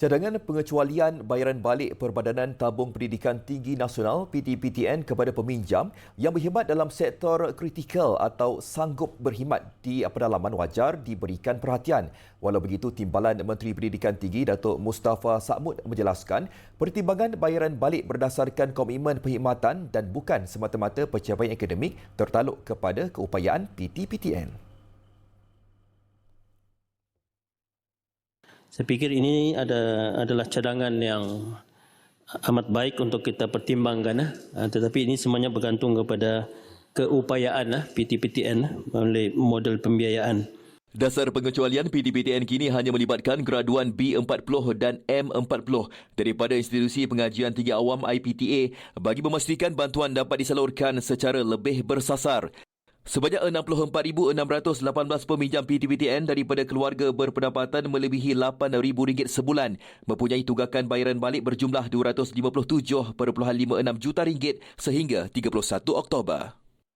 Cadangan pengecualian bayaran balik Perbadanan Tabung Pendidikan Tinggi Nasional PTPTN kepada peminjam yang berkhidmat dalam sektor kritikal atau sanggup berkhidmat di pedalaman wajar diberikan perhatian. Walau begitu, Timbalan Menteri Pendidikan Tinggi Datuk Mustafa Sakmud menjelaskan pertimbangan bayaran balik berdasarkan komitmen perkhidmatan dan bukan semata-mata pencapaian akademik tertaluk kepada keupayaan PTPTN. Saya fikir ini ada adalah cadangan yang amat baik untuk kita pertimbangkan. Eh. Tetapi ini semuanya bergantung kepada keupayaan eh, PTPTN eh, oleh model pembiayaan. Dasar pengecualian PTPTN kini hanya melibatkan graduan B40 dan M40 daripada institusi pengajian tinggi awam IPTA bagi memastikan bantuan dapat disalurkan secara lebih bersasar. Sebanyak 64,618 peminjam PTPTN daripada keluarga berpendapatan melebihi RM8,000 sebulan mempunyai tunggakan bayaran balik berjumlah RM257.56 juta ringgit sehingga 31 Oktober.